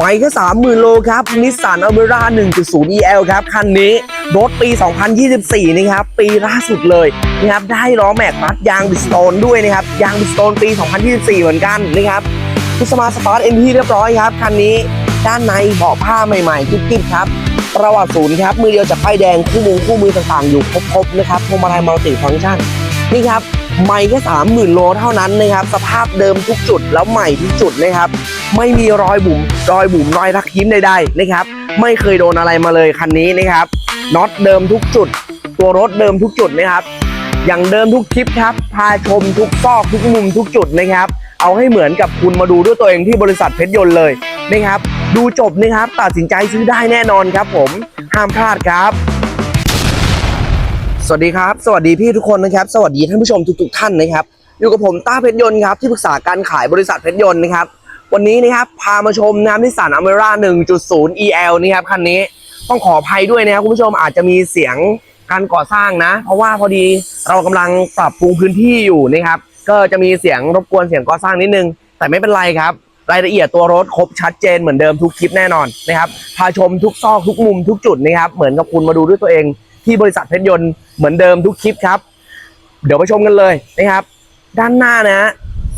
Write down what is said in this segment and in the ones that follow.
ไม่แค่30,000 โลครับนิสสันอเมร่า1.0 EL ครับ คันนี้รถปี 2024 นะครับ ปีล่าสุดเลยนะครับ ได้ล้อแม็กมัดยางบิสโตนด้วยนะครับ ยางบิสโตนปี 2024 เหมือนกันนะครับพุสมาสปาร์ตเอ็นทีเรียบร้อยครับ คันนี้ด้านในเบาะผ้าใหม่ๆกิ๊บๆครับ ประวัติศูนย์ครับ มือเดียวจากป้ายแดงคู่มือคู่มือต่างๆ อยู่ครบๆนะครับพวงมาลัยมัลติฟังก์ชันนี่ครับ ไม่แค่สามหมื่นโลเท่านั้นนะครับ สภาพเดิมทุกจุดแล้วใหม่ทุกจุดนะครับ ไม่มีรอยบุ๋มรอยบุ๋มรอยรักยิ้มใดๆนะครับ ไม่เคยโดนอะไรมาเลยคันนี้นะครับน็อตเดิมทุกจุด ตัวรถเดิมทุกจุดนะครับ อย่างเดิมทุกคลิปครับ พาชมทุกซอกทุกมุมทุกจุดนะครับ เอาให้เหมือนกับคุณมาดูด้วยตัวเองที่บริษัทเพชรยนต์เลยนะครับ ดูจบนะครับ ตัดสินใจซื้อได้แน่นอนครับผม ห้ามพลาดครับ สวัสดีครับ สวัสดีพี่ทุกคนนะครับ สวัสดีท่านผู้ชมทุกๆท่านนะครับ อยู่กับผมต้าเพชรยนต์ครับที่ปรึกษาการขายบริษัทเพชรยนต์นะครับ วันนี้นะครับพามาชมน้ำนิสสันอเมร่า1.0 EL นี่ครับคันนี้ต้องขออภัยด้วยนะครับคุณผู้ชมอาจจะมีเสียงการก่อสร้างนะ เพราะว่าพอดีเรากำลังปรับปรุงพื้นที่อยู่นะครับ ก็จะมีเสียงรบกวนเสียงก่อสร้างนิดนึง แต่ไม่เป็นไรครับ รายละเอียดตัวรถครบชัดเจนเหมือนเดิมทุกคลิปแน่นอนนะครับพาชมทุกซอกทุกมุมทุกจุดนะครับเหมือนกับคุณมาดูด้วยตัวเอง ที่บริษัทเพชรยนต์เหมือนเดิมทุกคลิปครับ เดี๋ยวไปชมกันเลยนะครับ ด้านหน้านะฮะ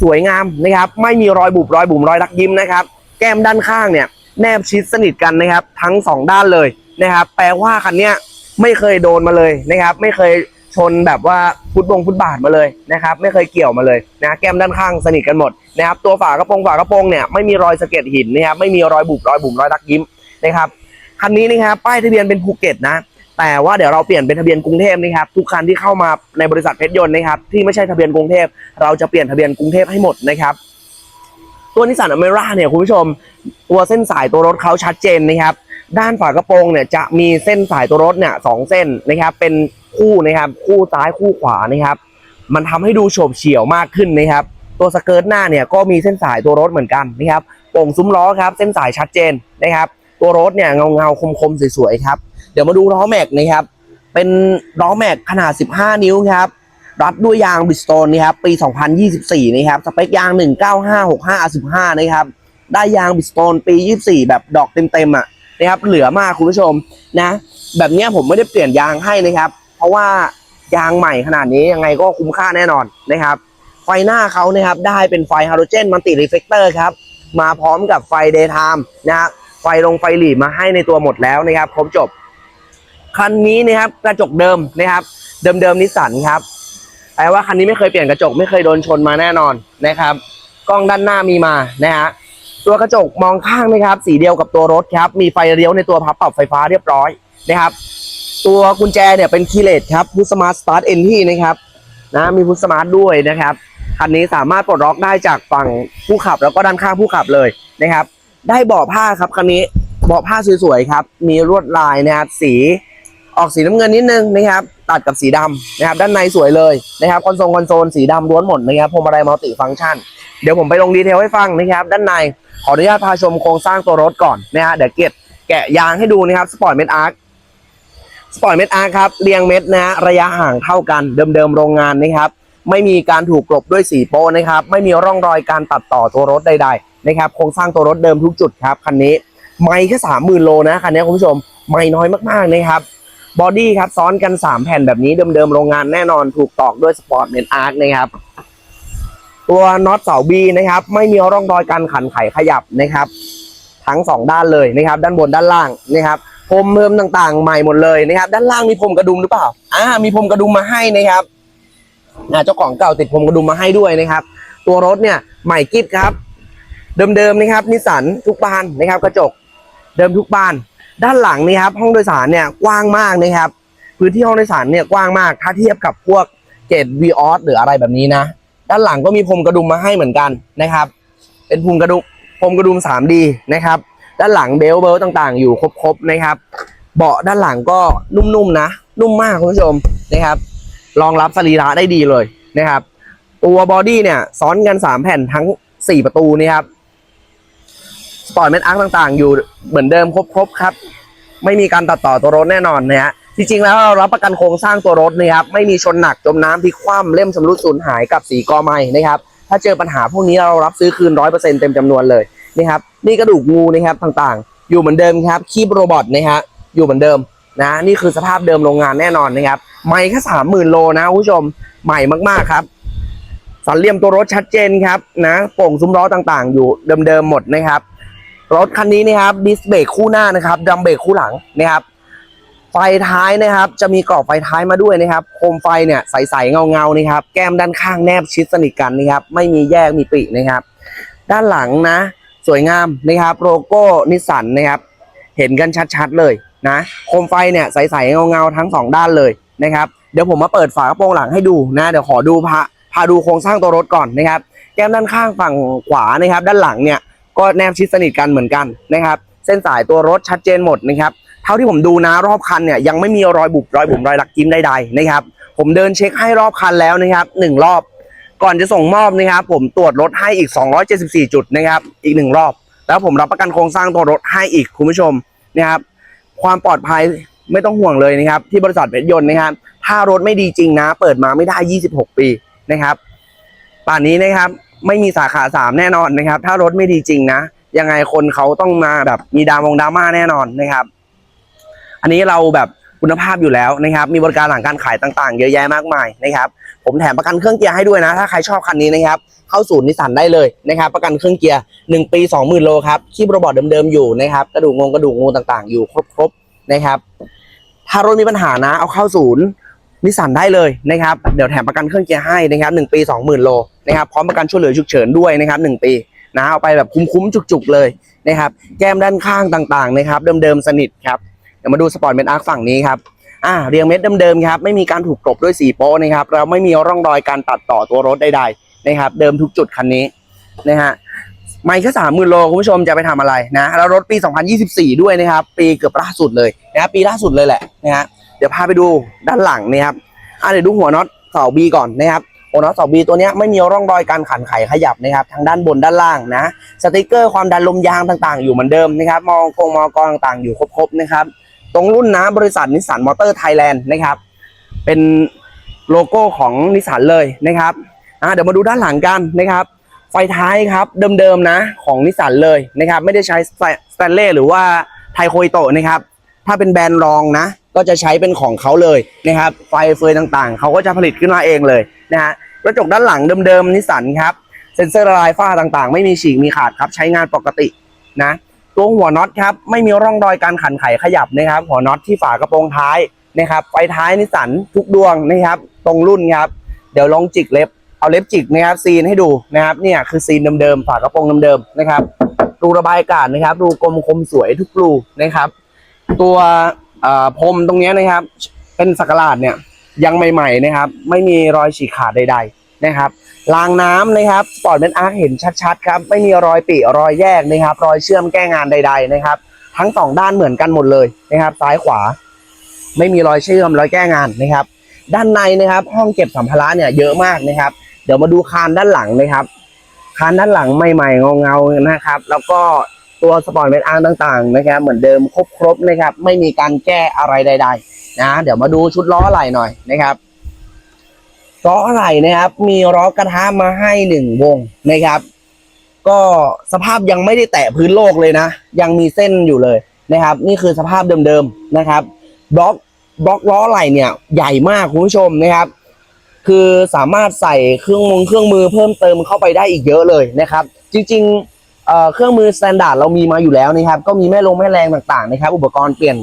สวยงามนะครับ ไม่มีรอยบุบรอยบุ๋มรอยรักยิ้มนะครับ แก้มด้านข้างเนี่ย แนบชิดสนิทกันนะครับ ทั้งสองด้านเลยนะครับ แปลว่าคันเนี้ยไม่เคยโดนมาเลยนะครับ ไม่เคยชนแบบว่าฟุตบงฟุตบาทมาเลยนะครับ ไม่เคยเกี่ยวมาเลยนะแก้มด้านข้างสนิทกันหมดนะครับ ตัวฝากระโปรงฝากระโปรงเนี่ยไม่มีรอยสะเก็ดหินนะครับไม่มีรอยบุบรอยบุ๋มรอยรักยิ้มนะครับคันนี้นะครับป้ายทะเบียนเป็นภูเก็ตนะ แต่ว่าเดี๋ยวเราเปลี่ยนเป็นทะเบียนกรุงเทพนะครับทุกคันที่เข้ามาในบริษัทเพชรยนต์นะครับที่ไม่ใช่ทะเบียนกรุงเทพเราจะเปลี่ยนทะเบียนกรุงเทพให้หมดนะครับตัวนิสสันอเมร่าเนี่ยคุณผู้ชมตัวเส้นสายตัวรถเขาชัดเจนนะครับด้านฝากระโปรงเนี่ยจะมีเส้นสายตัวรถเนี่ยสองเส้นนะครับเป็นคู่นะครับคู่ซ้ายคู่ขวานะครับมันทำให้ดูโฉบเฉี่ยวมากขึ้นนะครับตัวสเกิร์ตหน้าเนี่ยก็มีเส้นสายตัวรถเหมือนกันนะครับโป่งซุ้มล้อครับเส้นสายชัดเจนนะครับตัวรถเนี่ยเงาเงาคมคมสวยๆครับ เดี๋ยวมาดูล้อแม็กนะครับ เป็นล้อแม็กขนาด 15 นิ้วครับ รัดด้วยยางบริสโตนนะครับ ปี 2024 นะครับ สเปคยาง 19565 R15 นะครับ ได้ยางบริสโตนปี 24 แบบดอกเต็มๆอะนะครับ เหลือมากคุณผู้ชมนะ แบบนี้ผมไม่ได้เปลี่ยนยางให้นะครับ เพราะว่ายางใหม่ขนาดนี้ยังไงก็คุ้มค่าแน่นอนนะครับ ไฟหน้าเขานะครับ ได้เป็นไฟฮาโลเจนมัลติรีเฟกเตอร์ครับ มาพร้อมกับไฟเดย์ไทม์นะฮะไฟลงไฟหลีมาให้ในตัวหมดแล้วนะครับครบจบ คันนี้นะครับกระจกเดิมนะครับ เดิมเดิมนิสสันครับแปลว่าคันนี้ไม่เคยเปลี่ยนกระจกไม่เคยโดนชนมาแน่นอนนะครับ กล้องด้านหน้ามีมานะฮะตัวกระจกมองข้างนะครับ สีเดียวกับตัวรถครับ มีไฟเลี้ยวในตัวพับปรับไฟฟ้าเรียบร้อยนะครับ ตัวกุญแจเนี่ยเป็นคีเลสครับพุทสมาร์ทสตาร์ทเอนที่นะครับนะมีพุทสมาร์ทด้วยนะครับคันนี้สามารถปลดล็อกได้จากฝั่งผู้ขับแล้วก็ด้านข้างผู้ขับเลยนะครับ ได้เบาะผ้าครับคันนี้เบาะผ้าสวยๆครับ มีลวดลายนะครับสี ออกสีน้ำเงินนิดนึงนะครับตัดกับสีดำนะครับด้านในสวยเลยนะครับคอนโซลคอนโซลสีดำล้วนหมดนะครับพวงมาลัยมัลติฟังก์ชันเดี๋ยวผมไปลงดีเทลให้ฟังนะครับด้านในขออนุญาตพาชมโครงสร้างตัวรถก่อนนะฮะเดี๋ยวเก็บแกะยางให้ดูนะครับสปอร์ตเมดอาร์คสปอร์ตเมดอาร์คครับเรียงเม็ดนะฮะระยะห่างเท่ากันเดิมๆโรงงานนะครับไม่มีการถูกกลบด้วยสีโป้นะครับไม่มีร่องรอยการตัดต่อตัวรถใดๆนะครับโครงสร้างตัวรถเดิมทุกจุดครับคันนี้ไม่แค่สามหมื่นโลนะคันนี้คุณผู้ชมไม่น้อยมากๆนะครับ บอดี้ครับซ้อนกัน 3 แผ่นแบบนี้เดิมๆโรงงานแน่นอนถูกตอกด้วยสปอร์ตเมนอาร์คนะครับ ตัวน็อตเสาบีนะครับ ไม่มีร่องรอยการขันไขขยับนะครับ ทั้ง 2 ด้านเลยนะครับ ด้านบนด้านล่างนะครับพรมเพิ่มต่างๆใหม่หมดเลยนะครับ ด้านล่างมีพรมกระดุมหรือเปล่าอ่ามีพรมกระดุมมาให้นะครับเจ้าของเก่าติดพรมกระดุมมาให้ด้วยนะครับ ตัวรถเนี่ยใหม่กิ๊บครับ เดิมๆนะครับนิสสันทุกบานนะครับ กระจกเดิมทุกบาน ด้านหลังนี่ครับห้องโดยสารเนี่ยกว้างมากนะครับ พื้นที่ห้องโดยสารเนี่ยกว้างมากถ้าเทียบกับพวกเกตวีออสหรืออะไรแบบนี้นะ ด้านหลังก็มีพรมกระดุมมาให้เหมือนกันนะครับ เป็นพรมกระดุมพรมกระดุม 3D นะครับ ด้านหลังเบลเบลต์ต่างๆ อยู่ครบๆนะครับ เบาะด้านหลังก็นุ่มๆนะ นุ่มมากคุณผู้ชมนะครับรองรับสรีระได้ดีเลยนะครับ ตัวบอดี้เนี่ยซ้อนกัน 3 แผ่นทั้ง 4 ประตูนี่ครับ สปอร์ตเมนอาร์คต่างๆ อยู่เหมือนเดิมครบๆครับ ไม่มีการตัดต่อตัวรถแน่นอนนะฮะจริงๆแล้วเรารับประกันโครงสร้างตัวรถนะครับไม่มีชนหนักจมน้ำพลิกคว่ำเล่มชำรุดสูญหายกับสีกอไม้นะครับถ้าเจอปัญหาพวกนี้เรารับซื้อคืนร้อยเปอร์เซ็นต์เต็มจำนวนเลยนะครับนี่กระดูกงูนะครับต่างๆ อยู่เหมือนเดิมครับคีบโรบอทนะฮะอยู่เหมือนเดิมนะนี่คือสภาพเดิมโรงงานแน่นอนนะครับไม่แค่สามหมื่นโลนะคุณผู้ชมใหม่มากๆครับสันเหลี่ยมตัวรถชัดเจนครับนะโป่งซุ้มล้อต่างๆ อยู่เดิมๆหมดนะครับ รถคันนี้นะครับดิสเบรกคู่หน้านะครับดัมเบรกคู่หลังนะครับ ไฟท้ายนะครับ จะมีกรอบไฟท้ายมาด้วยนะครับ โคมไฟเนี่ยใสๆเงาๆนะครับ แก้มด้านข้างแนบชิดสนิทกันนะครับ ไม่มีแยกมีปรินะครับ ด้านหลังนะ สวยงามนะครับ โลโก้นิสสันนะครับ เห็นกันชัดๆเลยนะ โคมไฟเนี่ยใสๆเงาๆทั้งสองด้านเลยนะครับ เดี๋ยวผมมาเปิดฝากระโปรงหลังให้ดูนะ เดี๋ยวขอดูพาพาดูโครงสร้างตัวรถก่อนนะครับ แก้มด้านข้างฝั่งขวานะครับ ด้านหลังเนี่ย ก็แนบชิดสนิทกันเหมือนกันนะครับ เส้นสายตัวรถชัดเจนหมดนะครับเท่าที่ผมดูนะรอบคันเนี่ยยังไม่มีรอยบุบรอยบุ๋มรอยลักยิ้มใดๆนะครับ ผมเดินเช็คให้รอบคันแล้วนะครับหนึ่งรอบ ก่อนจะส่งมอบนะครับ ผมตรวจรถให้อีก 274 จุดนะครับอีกหนึ่งรอบ แล้วผมรับประกันโครงสร้างตัวรถให้อีกคุณผู้ชมนะครับความปลอดภัยไม่ต้องห่วงเลยนะครับ ที่บริษัทเพชรยนต์นะครับถ้ารถไม่ดีจริงนะ เปิดมาไม่ได้ 26 ปีนะครับ ป่านนี้นะครับ ไม่มีสาขาสามแน่นอนนะครับ ถ้ารถไม่ดีจริงนะยังไงคนเขาต้องมาแบบมีดามงดราม่าแน่นอนนะครับ อันนี้เราแบบคุณภาพอยู่แล้วนะครับ มีบริการหลังการขายต่างๆ เยอะแยะมากมายนะครับ ผมแถมประกันเครื่องเกียร์ให้ด้วยนะ ถ้าใครชอบคันนี้นะครับ เข้าศูนย์นิสสันได้เลยนะครับ ประกันเครื่องเกียร์ 1 ปี 20,000 โลครับ คีบโรบอทเดิมๆอยู่นะครับ กระดูกงงกระดูกงูต่างๆ อยู่ครบๆนะครับ ถ้ารถมีปัญหานะ เอาเข้าศูนย์นิสสันได้เลยนะครับ เดี๋ยวแถมประกันเครื่องเกียร์ให้นะครับ1ปี 20,000 โล นะครับพร้อมประกันช่วยเหลือฉุกเฉินด้วยนะครับ1ปีนะเอาไปแบบคุ้มๆจุกๆเลยนะครับแก้มด้านข้างต่างๆนะครับเดิมๆสนิทครับเดี๋ยวมาดูสปอร์ตเมนอาร์ฝั่งนี้ครับอ่าเรียงเม็ดเดิมๆครับไม่มีการถูกกลบด้วยสีโป๊นะครับแล้วไม่มีร่องรอยการตัดต่อตัวรถใดๆนะครับเดิมทุกจุดคันนี้นะฮะไม่แค่สามหมื่นโลคุณผู้ชมจะไปทำอะไรนะแล้วรถปี 2024 ด้วยนะครับ ปีเกือบล่าสุดเลยนะปีล่าสุดเลยแหละนะฮะเดี๋ยวพาไปดูด้านหลังนะครับอ่าเดี๋ยวดูหัวน็อตเสาบีก่อนนะครับ หัวน็อตเสาบีตัวนี้ไม่มีร่องรอยการขันไขขยับนะครับทางด้านบนด้านล่างนะสติกเกอร์ความดันลมยางต่างๆ อยู่เหมือนเดิมนะครับมองกงมอกรต่างๆ อยู่ครบๆนะครับตรงรุ่นนะบริษัทนิสสันมอเตอร์ไทยแลนด์นะครับเป็นโลโก้ของนิสสันเลยนะครับอ่าเดี๋ยวมาดูด้านหลังกันนะครับ ไฟท้ายครับเดิมๆนะของนิสสันเลยนะครับไม่ได้ใช้สแตนเล่หรือว่าไทโคอิโตะนะครับถ้าเป็นแบรนด์รองนะ ก็จะใช้เป็นของเขาเลยนะครับไฟเฟยต่างๆ เขาก็จะผลิตขึ้นมาเองเลย นะฮะกระจกด้านหลังเดิมๆนิสสันครับเซ็นเซอร์ละลายฝ้าต่างๆ ไม่มีฉีกมีขาดครับใช้งานปกตินะตัวหัวน็อตครับไม่มีร่องรอยการขันไขขยับนะครับหัวน็อตที่ฝากระโปรงท้ายนะครับไฟท้ายนิสสันทุกดวงนะครับตรงรุ่นครับเดี๋ยวลองจิกเล็บเอาเล็บจิกนะครับซีนให้ดูนะครับเนี่ยคือซีนเดิมๆฝากระโปรงเดิมๆนะครับรูระบายอากาศนะครับรูกลมคมสวยทุกรูนะครับ ตัวพรมตรงเนี้ยนะครับ เป็นสักหลาดเนี่ย ยังใหม่ๆนะครับ ไม่มีรอยฉีกขาดใด ๆนะครับรางน้ำนะครับสปอร์ตเบนอาร์เห็นชัดๆครับไม่มีรอยปีรอยแยกนะครับ รอยเชื่อมแก้งานใด ๆนะครับ ทั้งสองด้านเหมือนกันหมดเลยนะครับ ซ้ายขวา ไม่มีรอยเชื่อมรอยแก้งานนะครับ ด้านในนะครับ ห้องเก็บสัมภาระเนี่ยเยอะมากนะครับ เดี๋ยวมาดูคานด้านหลังนะครับ คานด้านหลังใหม่ๆเงาๆนะครับ แล้วก็ตัวสปอร์ตเมนอาร์ต่างๆนะครับ เหมือนเดิมครบๆนะครับ ไม่มีการแก้อะไรใด ๆ นะเดี๋ยวมาดูชุดล้ออะไหล่หน่อยนะครับล้ออะไหล่นะครับ มีล้อกระทะมาให้หนึ่งวงนะครับ ก็สภาพยังไม่ได้แตะพื้นโลกเลยนะ ยังมีเส้นอยู่เลยนะครับ นี่คือสภาพเดิมๆนะครับบล็อกบล็อกล้ออะไหล่เนี่ยใหญ่มากคุณผู้ชมนะครับ คือสามารถใส่เครื่องมือเครื่องมือเพิ่มเติมเข้าไปได้อีกเยอะเลยนะครับ จริงๆเครื่องมือสแตนดาร์ดเรามีมาอยู่แล้วนะครับ ก็มีแม่ลงแม่แรงต่างๆนะครับ อุปกรณ์เปลี่ยน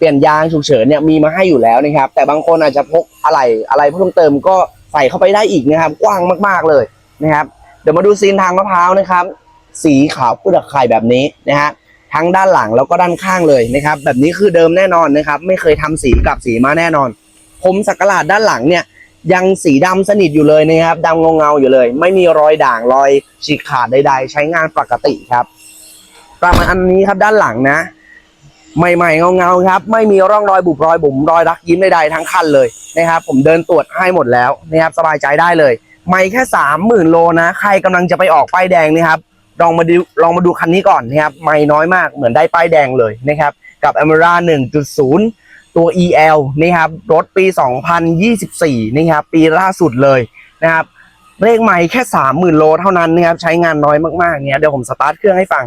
เปลี่ยนยางฉุกเฉินเนี่ยมีมาให้อยู่แล้วนะครับ แต่บางคนอาจจะพกอะไรอะไรเพิ่มเติมก็ใส่เข้าไปได้อีกนะครับ กว้างมากๆเลยนะครับ เดี๋ยวมาดูซีนทางมะพร้าวนะครับ สีขาวเปลือกไข่แบบนี้นะฮะทั้งด้านหลังแล้วก็ด้านข้างเลยนะครับ แบบนี้คือเดิมแน่นอนนะครับ ไม่เคยทำสีกลับสีมาแน่นอนผมสักหลาดด้านหลังเนี่ยยังสีดำสนิทอยู่เลยนะครับดำเงาๆอยู่เลย ไม่มีรอยด่างรอยฉีกขาดใดๆ ใช้งานปกติครับ ประมาณอันนี้ครับด้านหลังนะ ใหม่ๆเงาๆครับ ไม่มีร่องรอยบุบรอยบุ๋มรอยรักยิ้มใดๆทั้งคันเลยนะครับ ผมเดินตรวจให้หมดแล้วนะครับสบายใจได้เลย ไม่แค่สามหมื่นโลนะ ใครกำลังจะไปออกป้ายแดงนะครับลองมาดูลองมาดูคันนี้ก่อนนะครับ ไม่น้อยมากเหมือนได้ป้ายแดงเลยนะครับ กับ a m e r a 1.0 ตัว EL นะครับรถปี 2024นะครับปีล่าสุดเลยนะครับเลขใหม่แค่สามหมื่นโลเท่านั้นนะครับใช้งานน้อยมากๆเนี่ยเดี๋ยวผมสตาร์ทเครื่องให้ฟัง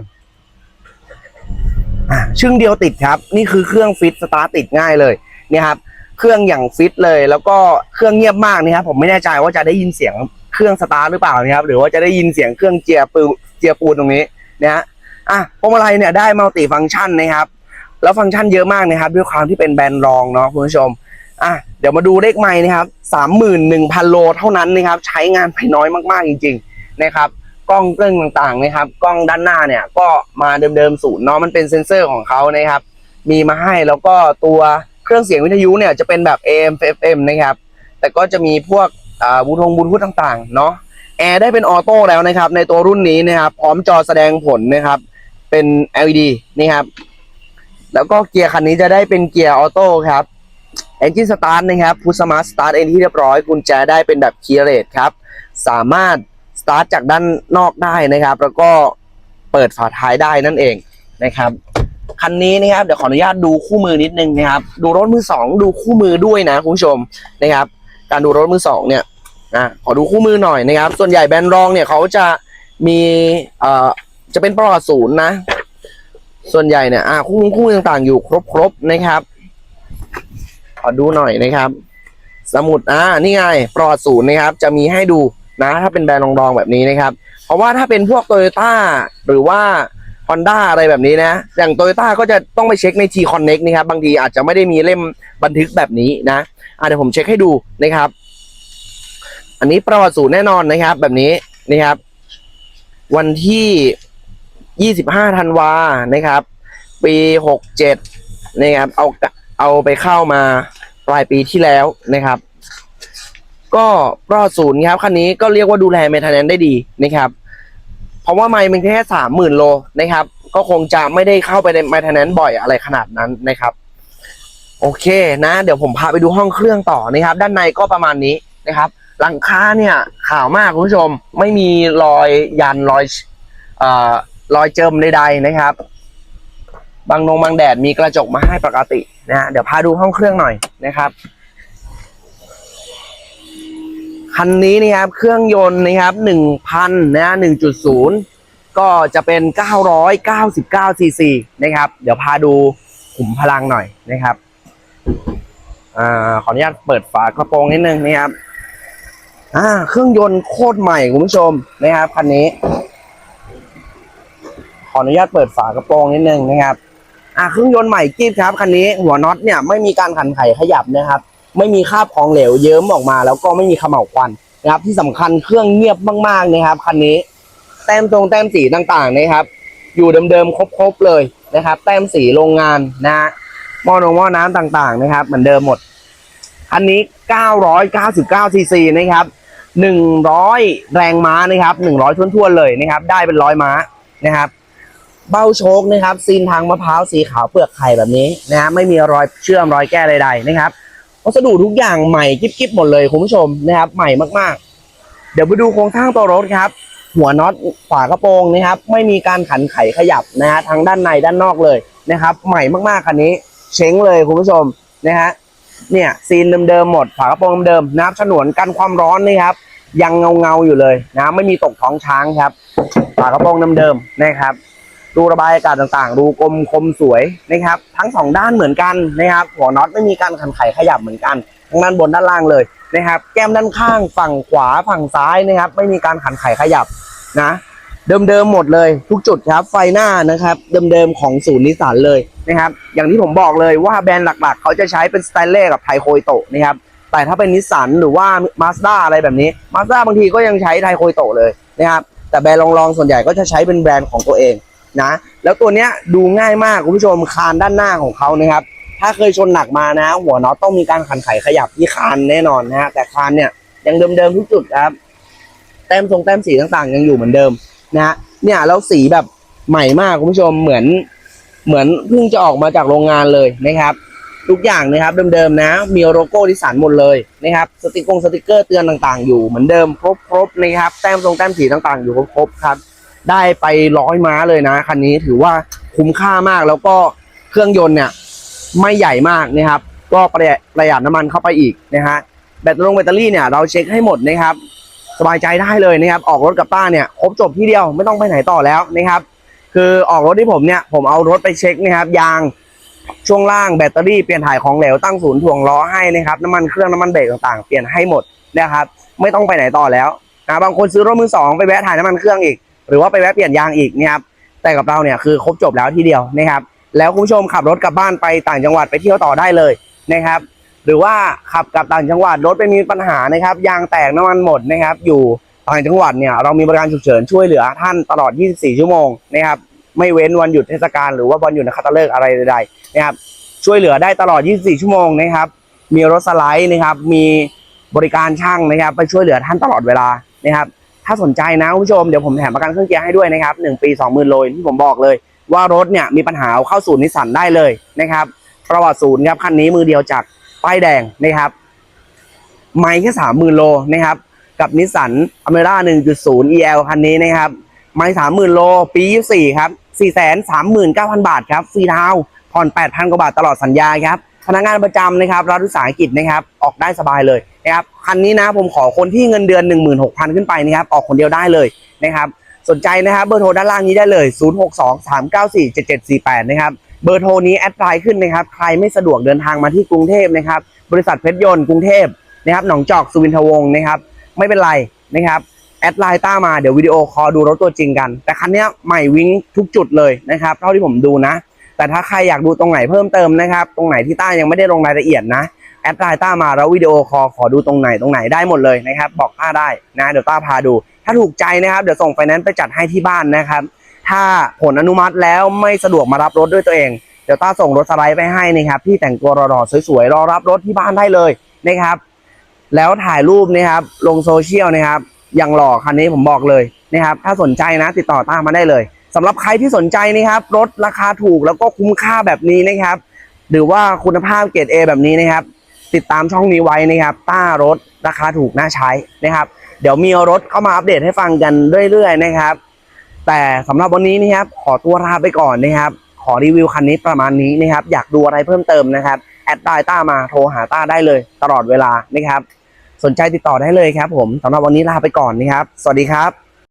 อ่าชึ่งเดียวติดครับ นี่คือเครื่องฟิตสตาร์ติดง่ายเลยเนี่ยครับ เครื่องอย่างฟิตเลย แล้วก็เครื่องเงียบมากนะครับผมไม่แน่ใจว่าจะได้ยินเสียงเครื่องสตาร์หรือเปล่านะครับหรือว่าจะได้ยินเสียงเครื่องเจียปูเจียปูตรงนี้นะฮะอะพวงมาลัยเนี่ยได้มัลติฟังก์ชันนะครับ แล้วฟังก์ชันเยอะมากนะครับ ด้วยความที่เป็นแบรนด์รองเนาะคุณผู้ชมอะเดี๋ยวมาดูเลขไม้นะครับสามหมื่นหนึ่งพันโลเท่านั้นนะครับ ใช้งานไปน้อยมากๆจริง ๆนะครับ กล้องเครื่องต่างๆนะครับ กล้องด้านหน้าเนี่ยก็มาเดิมๆศูนย์เนาะมันเป็นเซ็นเซอร์ของเขานะครับ มีมาให้แล้วก็ตัวเครื่องเสียงวิทยุเนี่ยจะเป็นแบบ AM FM นะครับ แต่ก็จะมีพวกบูทงบูทูธต่างๆเนาะแอร์ได้เป็นออโต้แล้วนะครับ ในตัวรุ่นนี้นะครับ พร้อมจอแสดงผลนะครับ เป็น LED นี่ครับ แล้วก็เกียร์คันนี้จะได้เป็นเกียร์ออโต้ครับ Engine Start นะครับพุทสมาร์ทสตาร์ทเองที่เรียบร้อยกุญแจได้เป็นแบบคีย์เลสครับ สามารถ ตาร์ทจากด้านนอกได้นะครับ แล้วก็เปิดฝาท้ายได้นั่นเองนะครับคันนี้นะครับเดี๋ยวขออนุญาตดูคู่มือนิดนึงนะครับ ดูรถมือสองดูคู่มือด้วยนะคุณผู้ชมนะครับ การดูรถมือสองเนี่ยนะขอดูคู่มือหน่อยนะครับ ส่วนใหญ่แบรนด์รองเนี่ยเขาจะมีเอ่อจะเป็นประวัติศูนย์นะ ส่วนใหญ่เนี่ยอ่าคู่มือคู่มือต่างๆอยู่ครบๆนะครับ ขอดูหน่อยนะครับ สมุดอ่านี่ไงปลอดศูนย์นะครับ จะมีให้ดู นะ ถ้าเป็นแบรนด์รองๆแบบนี้นะครับ เพราะว่าถ้าเป็นพวกโตโยต้าหรือว่า Honda อะไรแบบนี้นะ อย่างโตโยต้าก็จะต้องไปเช็คใน T Connect นะครับ บางทีอาจจะไม่ได้มีเล่มบันทึกแบบนี้นะอะเดี๋ยวผมเช็คให้ดูนะครับ อันนี้ประวัติศูนย์แน่นอนนะครับ แบบนี้นะครับ วันที่ 25ธันวานะครับ ปี 67นะครับเอาเอาไปเข้ามาปลายปีที่แล้วนะครับ ก็รอดศูนย์ครับคันนี้ก็เรียกว่าดูแลเมท a น n ได้ดีนะครับ เพราะว่าไมล์มันแค่สามหมื่นโลนะครับ ก็คงจะไม่ได้เข้าไปในเมท a น n บ่อยอะไรขนาดนั้นนะครับ โอเคนะ เดี๋ยวผมพาไปดูห้องเครื่องต่อนะครับ ด้านในก็ประมาณนี้นะครับ หลังคาเนี่ยขาวมากคุณผู้ชม ไม่มีรอยยันรอยเอ่อรอยเจิมใดๆนะครับ บางนงบางแดดมีกระจกมาให้ปกตินะฮะเดี๋ยวพาดูห้องเครื่องหน่อยนะครับ คันนี้นะครับเครื่องยนต์นะครับหนึ่งพันนะหนึ่งจุดศูนย์ก็จะเป็นเก้าร้อยเก้าสิบเก้าซีซีนะครับ เดี๋ยวพาดูขุมพลังหน่อยนะครับอขออนุญาตเปิดฝากระโปรงนิดนึงนะครับอ่าเครื่องยนต์โคตรใหม่คุณผู้ชมนะครับคันนี้ ขออนุญาตเปิดฝากระโปรงนิดนึงนะครับอะเครื่องยนต์ใหม่กิ๊บครับคันนี้หัวน็อตเนี่ยไม่มีการขันไขขยับนะครับ ไม่มีคราบของเหลวเยิ้มออกมา แล้วก็ไม่มีเขม่าวควันนะครับ ที่สำคัญเครื่องเงียบมากๆนะครับคันนี้ แต้มตรงแต้มสีต่างๆนะครับ อยู่เดิมๆครบๆเลยนะครับ แต้มสีโรงงานนะฮะหม้อนงหม้อน้ำต่างๆนะครับ เหมือนเดิมหมดอันนี้ 999ซีซีนะครับ100 แรงม้านะครับ100ทุ่นๆเลยนะครับ ได้เป็นร้อยม้านะครับ เบ้าโชคนะครับซีนทางมะพร้าวสีขาวเปลือกไข่แบบนี้นะฮะไม่มีรอยเชื่อมรอยแก้ใดๆนะครับ วัสดุทุกอย่างใหม่กิ๊บๆหมดเลยคุณผู้ชมนะครับ ใหม่มากๆ เดี๋ยวไปดูโครงสร้างตัวรถครับ หัวน็อตฝากระโปรงนะครับ ไม่มีการขันไขขยับนะฮะทั้งด้านในด้านนอกเลยนะครับ ใหม่มากๆคันนี้เช้งเลยคุณผู้ชมนะฮะเนี่ยซีนเดิมๆหมดฝากระโปรงเดิมนะครับฉนวนกันความร้อนนี่ครับ ยังเงาๆอยู่เลยนะไม่มีตกท้องช้างครับ ฝากระโปรงเดิมๆนะครับ รูระบายอากาศต่างๆ รูกลมคมสวยนะครับ ทั้งสองด้านเหมือนกันนะครับ หัวน็อตไม่มีการขันไขขยับเหมือนกันทั้งด้านบนด้านล่างเลยนะครับ แก้มด้านข้างฝั่งขวาฝั่งซ้ายนะครับ ไม่มีการขันไขขยับนะ เดิมๆหมดเลย ทุกจุดครับ ไฟหน้านะครับ เดิมๆของศูนย์นิสสันเลยนะครับ อย่างที่ผมบอกเลยว่าแบรนด์หลักๆ เขาจะใช้เป็นสไตเล่กับไทโคยโตะนะครับแต่ถ้าเป็นนิสสันหรือว่ามาสด้าอะไรแบบนี้มาสด้าบางทีก็ยังใช้ไทโคยโตะเลยนะครับแต่แบรนด์รองๆส่วนใหญ่ก็จะใช้เป็นแบรนด์ของตัวเอง นะ แล้วตัวเนี้ยดูง่ายมากคุณผู้ชมคานด้านหน้าของเขานะครับ ถ้าเคยชนหนักมานะ หัวน็อตต้องมีการขันไขขยับที่คานแน่นอนนะฮะแต่คานเนี่ยยังเดิมๆทุกจุดครับ แต้มทรงแต้มสีต่างๆ ยังอยู่เหมือนเดิมนะฮะเนี่ยแล้วสีแบบใหม่มากคุณผู้ชมเหมือนเหมือนเพิ่งจะออกมาจากโรงงานเลยนะครับ ทุกอย่างนะครับเดิมๆนะ มีโลโก้ดิสันหมดเลยนะครับสติกงสติกเกอร์เตือนต่างๆ อยู่เหมือนเดิมครบๆนะครับแต้มทรงแต้มสีต่างๆ อยู่ครบๆครับ ได้ไปร้อยม้าเลยนะคันนี้ถือว่าคุ้มค่ามากแล้วก็เครื่องยนต์เนี่ยไม่ใหญ่มากนะครับ ก็ประหยัดประหยัดน้ำมันเข้าไปอีกนะฮะแบตลงแบตเตอรี่เนี่ยเราเช็คให้หมดนะครับสบายใจได้เลยนะครับ ออกรถกับต้าเนี่ยครบจบที่เดียวไม่ต้องไปไหนต่อแล้วนะครับ คือออกรถที่ผมเนี่ยผมเอารถไปเช็คนะครับ ยางช่วงล่างแบตเตอรี่เปลี่ยนถ่ายของเหลวตั้งศูนย์ถ่วงล้อให้นะครับน้ำมันเครื่องน้ำมันเบรกต่างๆ เปลี่ยนให้หมดนะครับ ไม่ต้องไปไหนต่อแล้วนะบางคนซื้อรถมือสองไปแวะถ่ายน้ำมันเครื่องอีก หรือว่าไปแวะเปลี่ยนยางอีกนะครับแต่กับเราเนี่ยคือครบจบแล้วทีเดียวนะครับ แล้วคุณผู้ชมขับรถกลับบ้านไปต่างจังหวัดไปเที่ยวต่อได้เลยนะครับ หรือว่าขับกลับต่างจังหวัดรถไปมีปัญหานะครับยางแตกน้ำมันหมดนะครับอยู่ต่างจังหวัดเนี่ยเรามีบริการฉุกเฉินช่วยเหลือท่านตลอด 24 ชั่วโมงนะครับไม่เว้นวันหยุดเทศกาลหรือว่าวันหยุดนักขัตฤกษ์อะไรใดๆนะครับช่วยเหลือได้ตลอด 24 ชั่วโมงนะครับ มีรถสไลด์นะครับ มีบริการช่างนะครับ ไปช่วยเหลือท่านตลอดเวลานะครับ ถ้าสนใจนะคุณผู้ชม เดี๋ยวผมแถมประกันเครื่องเกียร์ให้ด้วยนะครับ1ปี20,000โลที่ผมบอกเลย ว่ารถเนี่ยมีปัญหาเข้าศูนย์นิสสันได้เลยนะครับประวัติศูนย์ครับคันนี้มือเดียวจากป้ายแดงนะครับ ไม่แค่สามหมื่นโลนะครับ กับนิสสันอเมร่า1.0 EL คันนี้นะครับ ไม่สามหมื่นโลปี24ครับ4 3 9 0 0 0บาทครับฟรีดาวน์ผ่อน8,000กว่าบาทตลอดสัญญาครับ พนักงานประจำนะครับรัฐวิสาหกิจนะครับออกได้สบายเลยนะครับคันนี้นะผมขอคนที่เงินเดือน 16,000 ขึ้นไปนะครับออกคนเดียวได้เลยนะครับสนใจนะครับเบอร์โทรด้านล่างนี้ได้เลย 0623947748 นะครับเบอร์โทรนี้แอดไลน์ขึ้นนะครับใครไม่สะดวกเดินทางมาที่กรุงเทพนะครับบริษัทเพชรยนต์กรุงเทพนะครับหนองจอกสุวินทวงศ์นะครับไม่เป็นไรนะครับแอดไลน์ต้ามาเดี๋ยววิดีโอคอลดูรถตัวจริงกัน แต่คันนี้ใหม่วิ่งทุกจุดเลยนะครับเท่าที่ผมดูนะ แต่ถ้าใครอยากดูตรงไหนเพิ่มเติมนะครับ ตรงไหนที่ต้ายังไม่ได้ลงรายละเอียดนะแอดไลน์ต้ามาแล้ววิดีโอคอลขอดูตรงไหนตรงไหนได้หมดเลยนะครับ บอกต้าได้นะเดี๋ยวต้าพาดู ถ้าถูกใจนะครับเดี๋ยวส่งไฟแนนซ์ไปจัดให้ที่บ้านนะครับ ถ้าผลอนุมัติแล้วไม่สะดวกมารับรถด้วยตัวเองเดี๋ยวต้าส่งรถสไลด์ไปให้นะครับที่แต่งตัวรอๆสวยๆรอรับรถที่บ้านได้เลยนะครับ แล้วถ่ายรูปนะครับลงโซเชียลนะครับอย่างหล่อคันนี้ผมบอกเลยนะครับ ถ้าสนใจนะติดต่อต้ามาได้เลย สำหรับใครที่สนใจนะครับรถราคาถูกแล้วก็คุ้มค่าแบบนี้นะครับ หรือว่าคุณภาพเกรด A แบบนี้นะครับ ติดตามช่องนี้ไว้นะครับต้ารถราคาถูกน่าใช้นะครับ เดี๋ยวมีรถเข้ามาอัปเดตให้ฟังกันเรื่อยๆนะครับ แต่สำหรับวันนี้นะครับ ขอตัวลาไปก่อนนะครับ ขอรีวิวคันนี้ประมาณนี้นะครับ อยากดูอะไรเพิ่มเติมนะครับแอดไลน์ต้ามาโทรหาต้าได้เลย ตลอดเวลานะครับ สนใจติดต่อได้เลยครับ ผมสำหรับวันนี้ลาไปก่อนนะครับ สวัสดีครับ